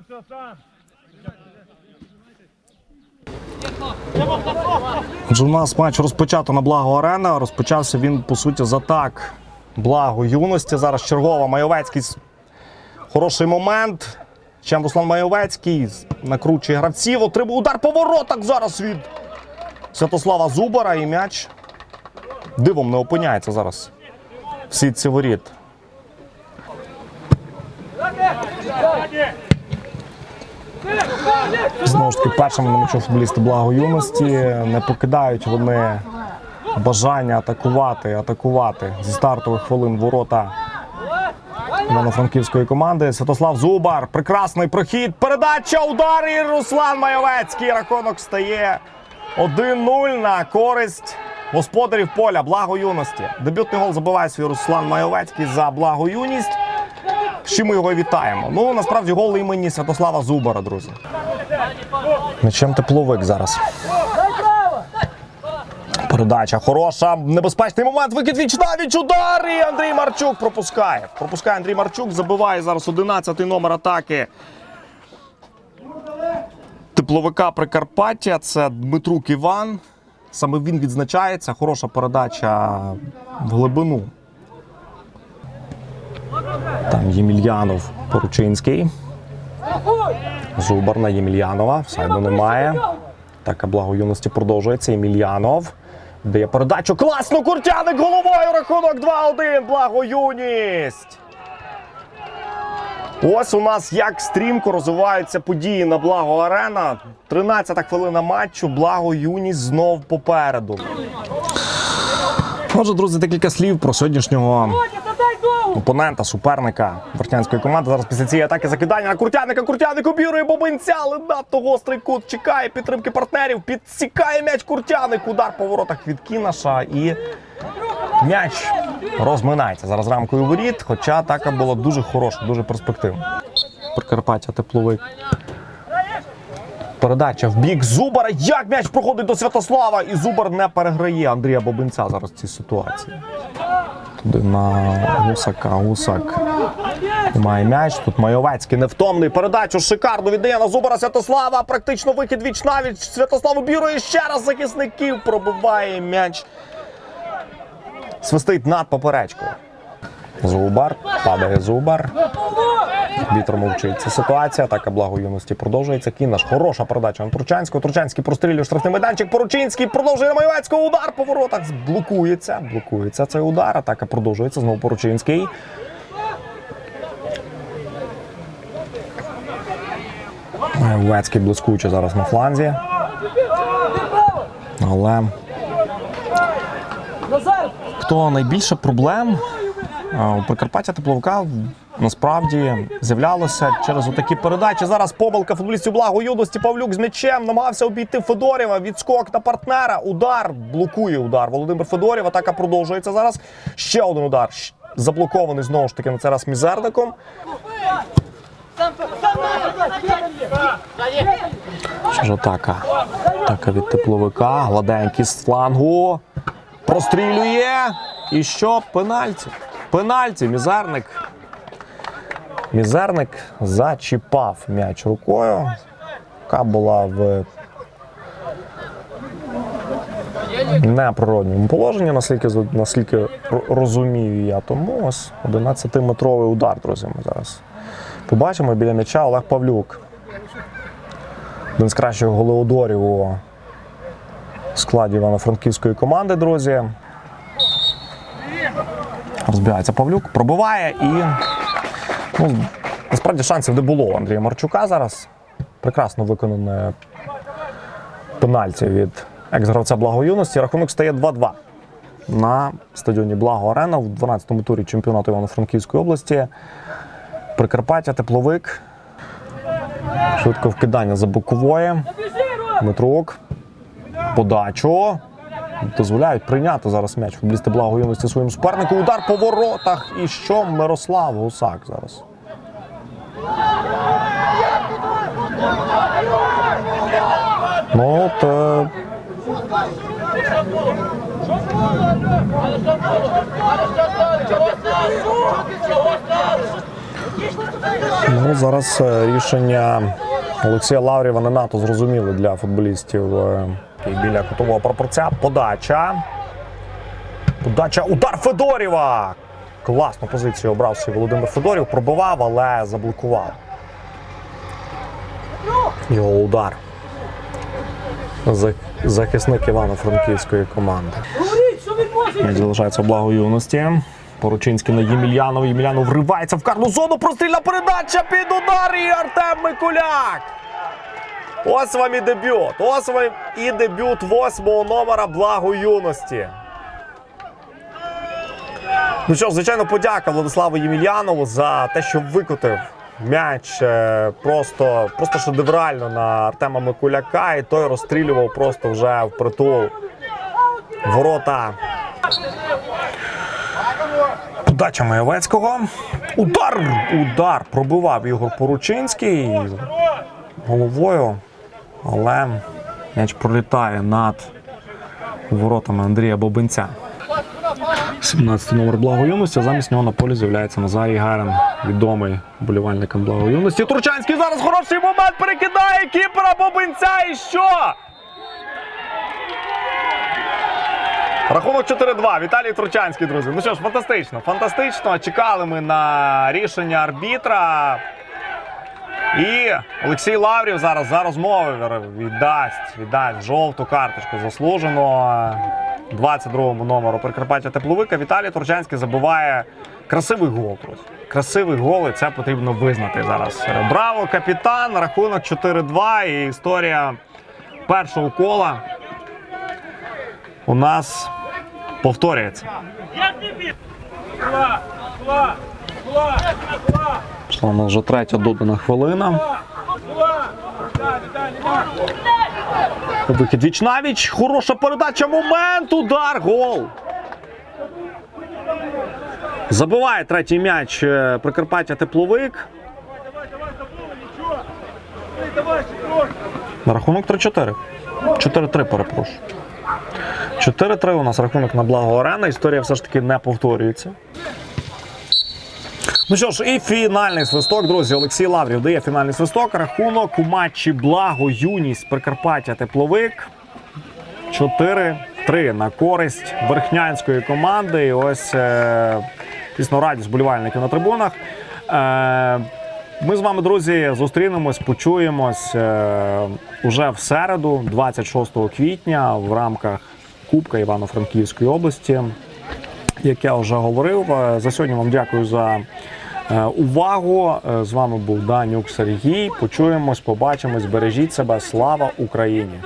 все сам. Отже, у нас матч розпочато на благо арена. Розпочався він, по суті, з атак благо юності. Зараз чергова Майовецький. Хороший момент. Чим Руслан Майовецький накручує гравців. Отримує удар по воротах зараз від Святослава Зубара. І м'яч дивом не опиняється зараз. в сітці воріт. Знову ж таки, першими на м'ячу футболісти благо юності не покидають вони бажання атакувати, атакувати зі стартових хвилин ворота Івано-Франківської команди. Святослав Зубар. Прекрасний прохід. Передача, удар і Руслан Майовецький. Рахунок стає 1-0 на користь господарів поля. Благо юності. Дебютний гол забиває свій Руслан Майовецький за благо юність. З чим ми його вітаємо. Ну насправді гол імені Святослава Зубара, друзі. М'ячем тепловик зараз. Передача хороша. Небезпечний момент. Викид віч навіч удар. І Андрій Марчук пропускає. Пропускає Андрій Марчук. Забиває зараз 11-й номер атаки. Тепловика Прикарпаття. Це Дмитрук Іван. Саме він відзначається. Хороша передача в глибину. Там Ємельянов Поручинський. Зубар на Ємельянова. Сайду немає. Така благо юності продовжується. Ємельянов. Дає передачу. Класно! Куртяник головою. Рахунок 2-1. Благо юність. Ось у нас як стрімко розвиваються події на благо арена. 13-та хвилина матчу. Благо юність знов попереду. Отже, друзі, декілька слів про сьогоднішнього опонента, суперника Вортянської команди. Зараз після цієї атаки закидання на Куртяника. Куртяник обірує бобинця, але надто гострий кут. Чекає підтримки партнерів. Підсікає м'яч Куртяник. Удар по воротах від Кінаша. І м'яч розминається зараз рамкою воріт. Хоча атака була дуже хороша, дуже перспективна. Прикарпаття тепловик. Передача в бік Зубара. Як м'яч проходить до Святослава, і Зубар не переграє Андрія Бобинця зараз в цій ситуації. Туди на Гусака. Гусак має м'яч. Тут Майовецький невтомний. Передачу шикарно віддає на Зубара Святослава. Практично вихід віч навіть. Святослав бірує ще раз захисників. Пробиває м'яч. Свистить над поперечкою. Зубар. Падає Зубар. Вітер мовчить. Це ситуація. Атака благо юності продовжується. Кінаш. Хороша передача на Турчанського. Турчанський прострілює штрафний майданчик. Поручинський продовжує на Майовецького. Удар по воротах. Блокується. Блокується цей удар. Атака продовжується. Знову Поручинський. Майовецький блискуче зараз на фланзі. Але хто найбільше проблем у Прикарпаття тепловика насправді з'являлося через отакі передачі. Зараз помилка футболістів благо юності. Павлюк з м'ячем намагався обійти Федорєва. Відскок на партнера. Удар блокує удар. Володимир Федорєв. Атака продовжується зараз. Ще один удар. Заблокований знову ж таки на цей раз мізерником. Що ж атака? Атака від тепловика. Гладенький з флангу. Прострілює. І що? Пенальті. Пенальті. Мізерник. Мізерник зачіпав м'яч рукою. Яка була в неприродньому положенні, наскільки, наскільки розумію я. Тому ось 11-метровий удар, друзі, ми зараз побачимо біля м'яча Олег Павлюк. Один з кращих голеодорів у складі Івано-Франківської команди, друзі. Розбігається Павлюк, пробиває і ну, насправді шансів не було Андрія Марчука зараз. Прекрасно виконане пенальті від екс-гравця Благо юності. Рахунок стає 2-2 на стадіоні Благо Арена в 12-му турі чемпіонату Івано-Франківської області. Прикарпаття, тепловик. Швидко вкидання за бокової. Дмитрук. Подачу. Дозволяють прийняти зараз м'яч футболісти благо юності своїм супернику. Удар по воротах. І що Мирослав Гусак зараз. Ну, от, е, Ну, зараз е, рішення Олексія Лаврєва не надто зрозуміле для футболістів які біля кутового прапорця. Подача. Подача. Удар Федорєва! Класну позицію обрав свій Володимир Федорів. Пробивав, але заблокував. Його удар. Захисник Івано-Франківської команди. Залишається благо юності. Поручинський на Ємельянов. Ємельянов вривається в карну зону. Прострільна передача під удар і Артем Микуляк. Ось вам і дебют. Ось вам і дебют восьмого номера благо юності. Ну що звичайно, подяка Владиславу Ємельянову за те, що викотив м'яч е, просто, просто шедеврально на Артема Микуляка, і той розстрілював просто вже в притул ворота Подача Маєвецького. Удар! Удар! Пробивав Ігор Поручинський головою. Але м'яч пролітає над воротами Андрія Бобинця. 17 номер благоюності. Замість нього на полі з'являється Назарій Гарен, відомий болівальникам благоюності. Турчанський зараз хороший момент перекидає кіпера Бобинця. І що? Рахунок 4-2. Віталій Тручанський, друзі. Ну що ж, фантастично, фантастично. Чекали ми на рішення арбітра. І Олексій Лаврів зараз за розмови віддасть, віддасть жовту карточку заслужено 22-му номеру Прикарпаття Тепловика. Віталій Турчанський забиває красивий гол, друзі. Красивий гол, і це потрібно визнати зараз. Браво, капітан! Рахунок 4-2. І історія першого кола у нас повторюється. У нас вже третя додана хвилина. Вихід віч навіч. Хороша передача. Момент. Удар. Гол. Забиває третій м'яч е, Прикарпаття Тепловик. На рахунок 3-4. 4-3, перепрошую. 4-3 у нас рахунок на благо арена. Історія все ж таки не повторюється. Ну що ж, і фінальний свисток, друзі. Олексій Лаврів дає фінальний свисток. Рахунок у матчі Благо Юність Прикарпаття Тепловик. 4-3 на користь верхнянської команди. І ось е, дійсно радість болівальників на трибунах. Е, ми з вами, друзі, зустрінемось, почуємось е, уже в середу, 26 квітня, в рамках Кубка Івано-Франківської області. Як я вже говорив, е, за сьогодні вам дякую за увагу. Е, З вами був Данюк Сергій. Почуємось, побачимось. Бережіть себе. Слава Україні!